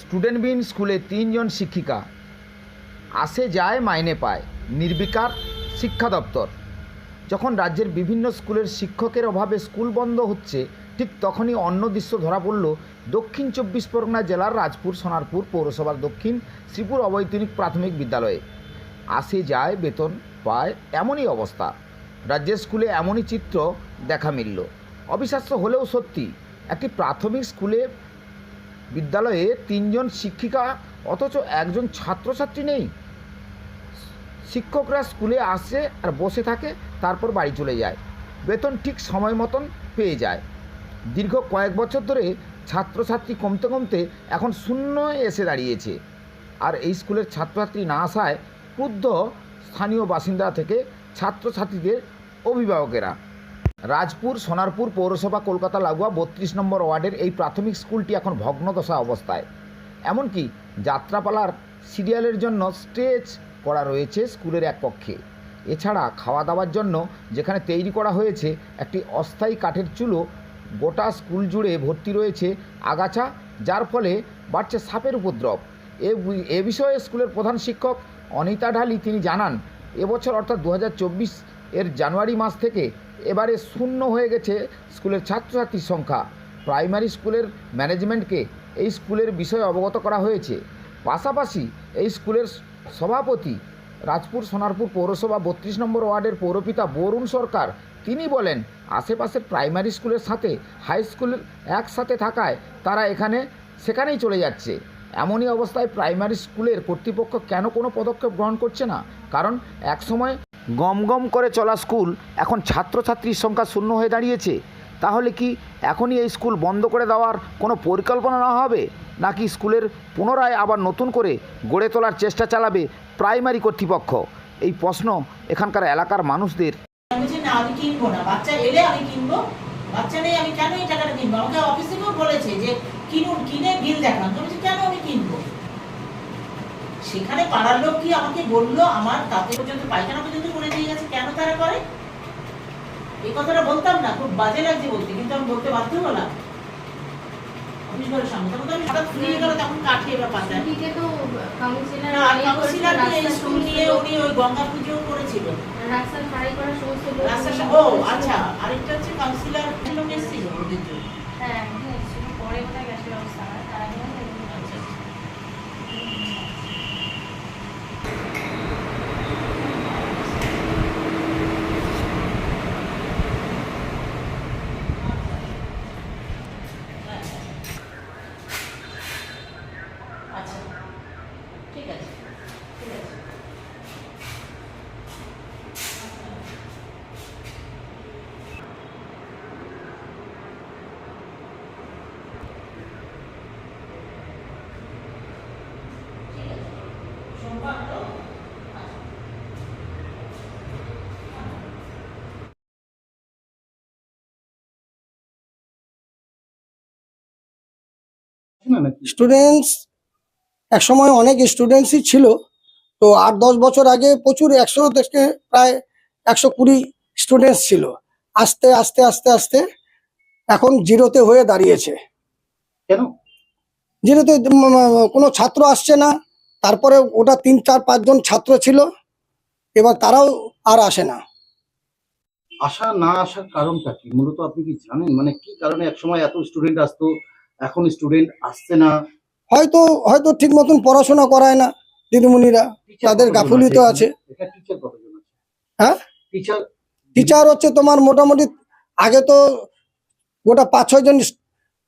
স্টুডেন্টবিহীন স্কুলে তিনজন শিক্ষিকা। আসে যায় মাইনে পায়, নির্বিকার শিক্ষা দপ্তর। যখন রাজ্যের বিভিন্ন স্কুলের শিক্ষকের অভাবে স্কুল বন্ধ হচ্ছে, ঠিক তখনই অন্য দৃশ্য ধরা পড়ল দক্ষিণ চব্বিশ পরগনা জেলার রাজপুর, সোনারপুর পৌরসভার দক্ষিণ শ্রীপুর অবৈতনিক প্রাথমিক বিদ্যালয়ে। আসে যায় বেতন, পায় এমনই অবস্থা। রাজ্যের স্কুলে এমনই চিত্র দেখা মিলল। অবিশ্বাস্য হলেও সত্যি, একটি প্রাথমিক স্কুলে বিদ্যালয়ে তিনজন শিক্ষিকা, অথচ একজন ছাত্রছাত্রী নেই। শিক্ষকরা স্কুলে আসে আর বসে থাকে, তারপর বাড়ি চলে যায়। বেতন ঠিক সময় মতন পেয়ে যায়। দীর্ঘ কয়েক বছর ধরে ছাত্রছাত্রী কমতে কমতে এখন শূন্য এসে দাঁড়িয়েছে। আর এই স্কুলের ছাত্রছাত্রী না আসায় ক্রুদ্ধ স্থানীয় বাসিন্দা থেকে ছাত্রছাত্রীদের অভিভাবকেরা রাজপুর, সোনারপুর পৌরসভা, কলকাতা লাগোয়া বত্রিশ নম্বর ওয়ার্ডের এই প্রাথমিক স্কুলটি এখন ভগ্নদশা অবস্থায়। এমনকি যাত্রাপালার সিরিয়ালের জন্য স্টেজ করা রয়েছে স্কুলের এক কক্ষে এছাড়া খাওয়া দাওয়ার জন্য যেখানে তৈরি করা হয়েছে একটি অস্থায়ী কাঠের চুলো, গোটা স্কুল জুড়ে ভর্তি রয়েছে আগাছা, যার ফলে বাড়ছে সাপের উপদ্রব। এ বিষয়ে স্কুলের প্রধান শিক্ষক অনিতা ঢালি তিনি জানান, এবছর অর্থাৎ দু হাজার চব্বিশ এর জানুয়ারি মাস থেকে এবারে শূন্য হয়ে গেছে স্কুলের ছাত্রছাত্রীর সংখ্যা। প্রাইমারি স্কুলের ম্যানেজমেন্টকে এই স্কুলের বিষয়ে অবগত করা হয়েছে। পাশাপাশি এই স্কুলের সভাপতি রাজপুর সোনারপুর পৌরসভা বত্রিশ নম্বর ওয়ার্ডের পৌরপিতা বরুণ সরকার, তিনি বলেন, আশেপাশের প্রাইমারি স্কুলের সাথে হাই স্কুল একসাথে থাকায় তারা এখানে, সেখানেই চলে যাচ্ছে। এমনই অবস্থায় প্রাইমারি স্কুলের কর্তৃপক্ষ কেন কোনো পদক্ষেপ গ্রহণ করছে না? কারণ একসময় গম গম করে চলা স্কুল এখন ছাত্রছাত্রীর সংখ্যা শূন্য হয়ে দাঁড়িয়েছে। তাহলে কি এখনই এই স্কুল বন্ধ করে দেওয়ার কোনো পরিকল্পনা না হবে? নাকি স্কুলের পুনরায় আবার নতুন করে গড়ে তোলার চেষ্টা চালাবে প্রাইমারি কর্তৃপক্ষ? এই প্রশ্ন এখানকার এলাকার মানুষদের। বাচ্চা নেই, আমি কেন এই টাকাটা কিনবো? আমাকে বলেছে যে কিনুন, কিনে বিল দেখান। তো বলছি, কেন আমি কিনবো? সেখানে পাড়ার লোক কি আমাকে বলল আমার তাতে পর্যন্ত পায়খানা পর্যন্ত করে দিয়ে গেছে? কেন তারা করে? এই কথাটা বলতাম না খুব বাজে লাগছে বলতে কিন্তু আমি বলতে বাধ্য হলাম। তখন কাঠি এবার পাতায় দিকে তো কাউন্সিলর না, আর কাউন্সিলর নিয়ে এই স্কুল নিয়ে উনি ওই গঙ্গা পুজো করেছিল রাস্তার সারাই করা সমস্ত লোক রাস্তার সা- ও আচ্ছা আরেকটা হচ্ছে কাউন্সিলর লোক এসেছিল ওদের জন্য হ্যাঁ একদিন এসেছিল পরে কোথায় গেছিল অবস্থা হয় তার আগে মনে হয় একদিন আচ্ছা আচ্ছা ঠিক আছে ঠিক আছে ঠিক আছে সোমবার তো আচ্ছা স্টুডেন্টস এক সময় অনেক স্টুডেন্টসই ছিল তো আট দশ বছর আগে প্রচুর একশো থেকে প্রায় একশো কুড়ি স্টুডেন্টস ছিল। আস্তে আস্তে আস্তে আস্তে এখন জিরোতে হয়ে দাঁড়িয়েছে। কেন? জিরোতে কোনো ছাত্র আসছে না তারপরে ওটা তিন চার পাঁচজন ছাত্র ছিল এবার তারাও আর আসে না। আসা না আসার কারণটা কি? মূলত আপনি কি জানেন? মানে কি কারণে একসময় এত স্টুডেন্ট আসতো? এখন স্টুডেন্ট আসছে না। হয়তো হয়তো ঠিক মতন পড়াশোনা করায় না দিদিমণিরা। তাদের গাফুলিত আছে? হ্যাঁ? টিচার টিচার হচ্ছে তোমার মোটামুটি আগে তো গোটা পাঁচ ছয় জন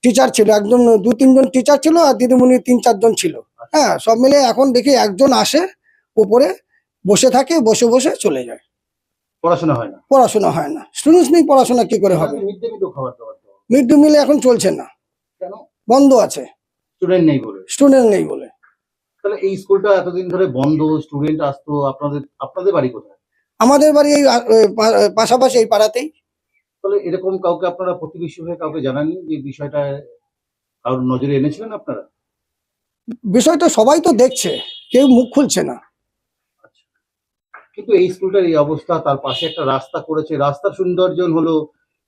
টিচার ছিল। একজন দু তিনজন টিচার ছিল আর দিদিমণি তিন চারজন ছিল। হ্যাঁ সব মিলে এখন দেখি একজন আসে উপরে বসে থাকে বসে বসে চলে যায়। পড়াশোনা হয় না। পড়াশোনা হয় না। স্টুডেন্টস নেই পড়াশোনা কি করে হবে? মিড ডে মিল এখন চলছে না। বন্ধ আছে। স্টুডেন্ট নেই বলে। স্টুডেন্ট নেই বলে। তাহলে এই স্কুলটা এতদিন ধরে বন্ধ স্টুডেন্ট আসতো আপনাদের আপনাদের বাড়ি কোথায়? আমাদের বাড়ি এই পাশাপাশি এই পাড়াতেই। তাহলে এরকম কাউকে আপনারা প্রতিবেশী হয়ে কাউকে জানাননি যে বিষয়টা কারোর নজরে এনেছিলেন আপনারা? বিষয়টা সবাই তো দেখছে কেউ মুখ খুলছে না। কিন্তু এই স্কুলটার এই অবস্থা তার পাশে একটা রাস্তা করেছে রাস্তার সৌন্দর্যন হলো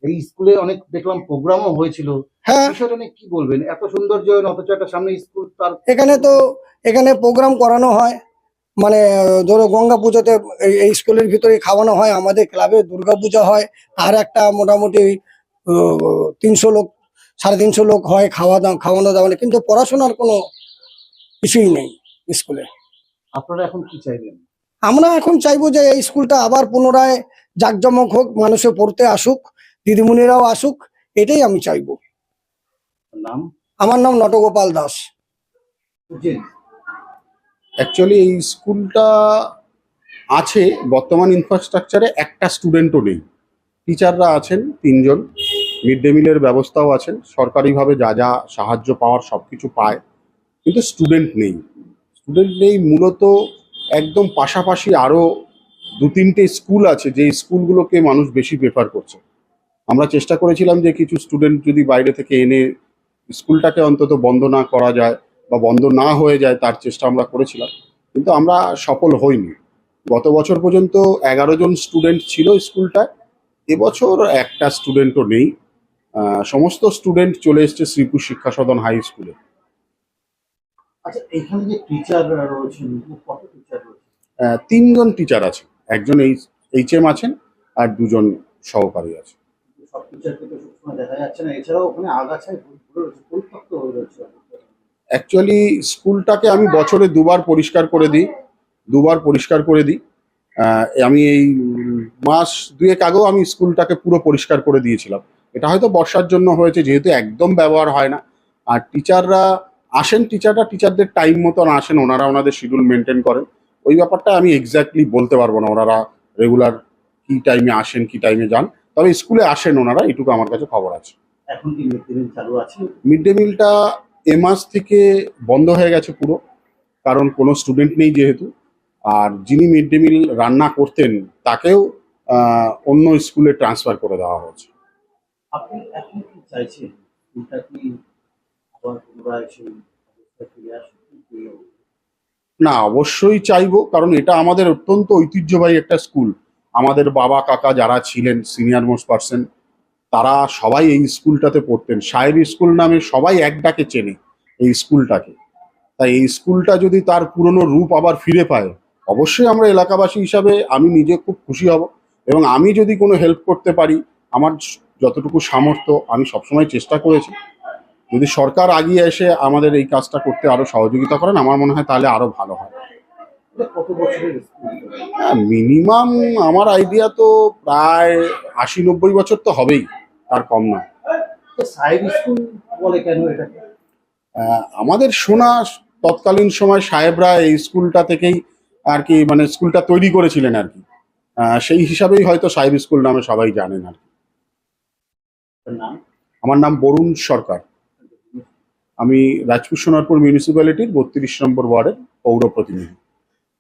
এই স্কুলে অনেক দেখলাম প্রোগ্রামও হয়েছিল। হ্যাঁ। বিষয়টা নিয়ে কি বলবেন? এত সৌন্দর্য অথচ একটা সামনে স্কুল তার এখানে তো এখানে প্রোগ্রাম করানো হয়। মানে ধরো গঙ্গা পুজোতে এই- স্কুলের ভিতরে খাওয়ানো হয়। আমাদের ক্লাবে দুর্গা পূজা হয়। আর একটা মোটামুটি তিনশো লোক সাড়ে তিনশো লোক হয় খাওয়া দাওয়া খাওয়ানো দাওয়ানো কিন্তু পড়াশোনার কোনো কিছুই নেই স্কুলে। আপনারা এখন কি চাইবেন? আমরা এখন চাইব যে এই স্কুলটা আবার পুনরায় জাঁকজমক হোক মানুষে পড়তে আসুক। দিদিমণিরাও আসুক এটাই আমি চাইব। নাম? আমার নাম নটগোপাল দাস। অ্যাকচুয়ালি এই স্কুলটা আছে বর্তমান ইনফ্রাস্ট্রাকচারে একটা স্টুডেন্টও নেই। টিচাররা আছেন তিনজন মিড ডে মিলের ব্যবস্থাও আছেন সরকারিভাবে যা যা সাহায্য পাওয়ার সব কিছু পায় কিন্তু স্টুডেন্ট নেই। স্টুডেন্ট নেই মূলত একদম পাশাপাশি আরও দু তিনটে স্কুল আছে যে স্কুলগুলোকে মানুষ বেশি প্রেফার করছে। আমরা চেষ্টা করেছিলাম যে কিছু স্টুডেন্ট যদি বাইরে থেকে এনে স্কুলটাকে অন্তত বন্ধ না করা যায় বা বন্ধ না হয়ে যায় তার চেষ্টা আমরা করেছিলাম। কিন্তু আমরা সফল হইনি। গত বছর পর্যন্ত এগারো জন স্টুডেন্ট ছিল স্কুলটায়। এবছর একটা স্টুডেন্টও নেই। সমস্ত স্টুডেন্ট চলে এসছে শ্রীপুর শিক্ষা সদন হাই স্কুলে আচ্ছা এখানে যে টিচার রয়েছেন কত টিচার রয়েছে তিনজন টিচার আছে একজন এইচ এইচ এম আছেন আর দুজন সহকারী আছে অ্যাকচুয়ালি স্কুলটাকে আমি বছরে দুবার পরিষ্কার করে দিই, দুবার পরিষ্কার করে দিই। আমি এই মাস দুয়েক আগেও আমি স্কুলটাকে পুরো পরিষ্কার করে দিয়েছিলাম। এটা হয়তো বর্ষার জন্য হয়েছে, যেহেতু একদম ব্যবহার হয় না। আর টিচাররা আসেন, টিচাররা টিচারদের টাইম মতন আসেন, ওনারা ওনাদের শিডিউল মেনটেন করেন। ওই ব্যাপারটা আমি এক্স্যাক্টলি বলতে পারব না, ওনারা রেগুলার কি টাইমে আসেন, কি টাইমে যান। তবে স্কুলে আসেন ওনারা এটুকু আমার কাছে খবর আছে। এখন কি মিড ডে মিল চালু আছে? মিড ডে মিলটা এ মাস থেকে বন্ধ হয়ে গেছে পুরো কারণ কোনো স্টুডেন্ট নেই যেহেতু। আর যিনি মিড ডে মিল রান্না করতেন তাকেও অন্য স্কুলে ট্রান্সফার করে দেওয়া হয়েছে। আপনি এখন কি চাইছেন? স্কুলটা কি আবার পুনরায় সেই ফিরে আসুক না অবশ্যই চাইব কারণ এটা আমাদের অত্যন্ত ঐতিহ্যবাহী একটা স্কুল। আমাদের বাবা, কাকা যারা ছিলেন সিনিয়র মোস্ট পার্সন তারা সবাই এই স্কুলটাতে পড়তেন। সাহেব স্কুল নামে সবাই এক ডাকে চেনে এই স্কুলটাকে। তাই এই স্কুলটা যদি তার পুরনো রূপ আবার ফিরে পায়, অবশ্যই আমরা এলাকাবাসী হিসাবে আমি নিজে খুব খুশি হব এবং আমি যদি কোনো হেল্প করতে পারি, আমার যতটুকু সামর্থ্য, আমি সবসময় চেষ্টা করেছি। যদি সরকার আগিয়ে এসে আমাদের এই কাজটা করতে আরও সহযোগিতা করেন, আমার মনে হয় তাহলে আরও ভালো হয়। কত বছরের মিনিমাম আমার আইডিয়া তো প্রায় আশি নব্বই বছর তো হবেই তার কম না সাহেব স্কুল বলে কেন এটাকে? আহ, আমাদের শোনা তৎকালীন সময় সাহেবরা এই স্কুলটা থেকেই আর কি মানে স্কুলটা তৈরি করেছিলেন আর কি। সেই হিসাবেই হয়তো সাহেব স্কুল নামে সবাই জানেন আর কি। আমার নাম বরুণ সরকার। আমি রাজপুর সোনারপুর মিউনিসিপ্যালিটির বত্রিশ নম্বর ওয়ার্ডের পৌর প্রতিনিধি।